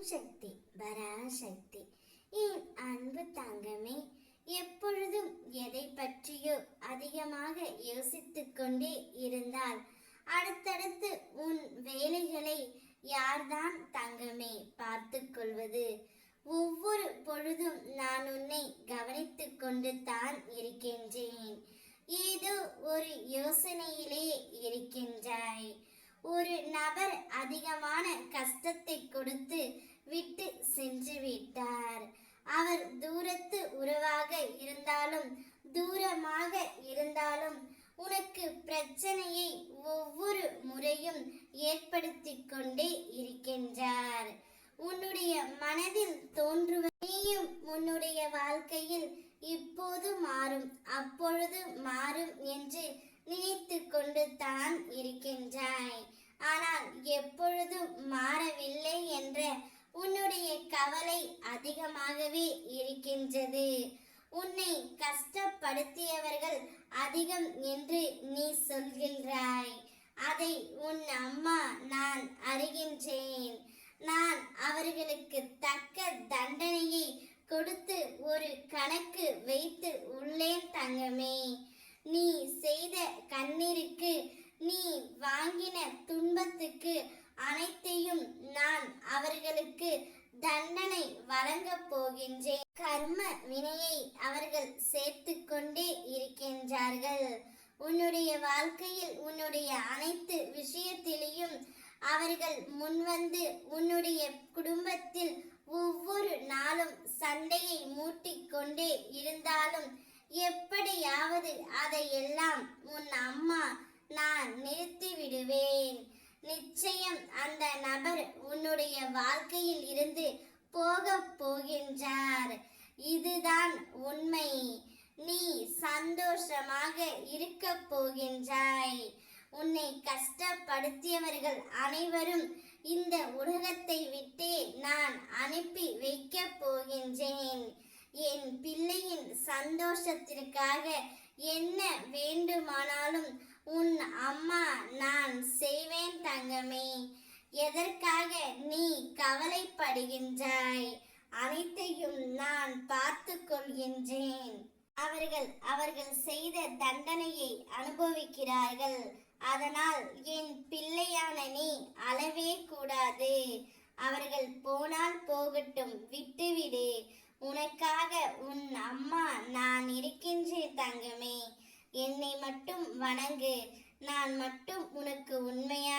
சக்தி பராசக்தி. என் அன்பு தங்கமே எப்பொழுதும் எதை பற்றியோ அதிகமாக யோசித்துக் கொண்டே இருந்தால் அடுத்தடுத்து உன் வேலைகளை யார்தான் தங்கமே பார்த்து கொள்வது? ஒவ்வொரு பொழுதும் நான் உன்னை கவனித்துக் கொண்டு தான் இருக்கின்றேன். ஏதோ ஒரு யோசனையிலே இருக்கின்றாய். ஒரு நபர் அதிகமான கஷ்டத்தை கொடுத்து விட்டு சென்று விட்டார். அவர் தூரத்து உறவாக இருந்தாலும் தூரமாக இருந்தாலும் உனக்கு பிரச்சனையை ஒவ்வொரு முறையும் ஏற்படுத்திக் கொண்டே இருக்கின்றார். உன்னுடைய மனதில் தோன்றுவ நீயும் உன்னுடைய வாழ்க்கையில் இப்போது மாறும் அப்பொழுது மாறும் என்று நினைத்து கொண்டு தான் இருக்கின்றாய். மாறவில்லை என்ற உன்னுடைய கவலை அதிகமாகவே இருக்கின்றது. உன்னை கஷ்டப்படுத்தியவர்கள் அதிகம் என்று நீ சொல்கின்றாய். அதை உன் அம்மா நான் அறிகின்றேன். நான் அவர்களுக்கு தக்க தண்டனையை கொடுத்து ஒரு கணக்கு வைத்து உள்ளேன் தங்கமே. நீ செய்த கண்ணீருக்கு நீ வாங்கின துன்பத்துக்கு அனைத்தையும் நான் அவர்களுக்கு தண்டனை வழங்கப் போகின்றேன். கர்ம வினையை அவர்கள் சேர்த்து கொண்டே இருக்கின்றார்கள். உன்னுடைய வாழ்க்கையில் உன்னுடைய அனைத்து விஷயத்திலையும் அவர்கள் முன்வந்து உன்னுடைய குடும்பத்தில் ஒவ்வொரு நாளும் சண்டையை மூட்டிக்கொண்டே இருந்தாலும் எப்படியாவது அதையெல்லாம் உன் அம்மா நான் நிறுத்தி விடுவேன் நிச்சயம் அந்த நபர் உன்னுடைய வாழ்க்கையில் இருந்து போக போகின்றார். இதுதான் உண்மை. நீ சந்தோஷமாக இருக்க போகின்றாய். உன்னை கஷ்டப்படுத்தியவர்கள் அனைவரும் இந்த உலகத்தை விட்டே நான் அனுப்பி வைக்க போகின்றேன். என் பிள்ளையின் சந்தோஷத்திற்காக என்ன வேண்டுமானாலும் உன் அம்மா நான் செய்வேன் தங்கமே. எதற்காக நீ கவலைப்படுகின்றாய்? அனைத்தையும் நான் பார்த்து கொள்கின்றேன். அவர்கள் அவர்கள் செய்த தண்டனையை அனுபவிக்கிறார்கள். அதனால் என் பிள்ளையான நீ அளவே கூடாது. அவர்கள் போனால் போகட்டும் விட்டுவிடு. உனக்காக உன் அம்மா நான் இருக்கின்றேன் என்னை மட்டும் வணங்கு. நான் மட்டும் உனக்கு உண்மையா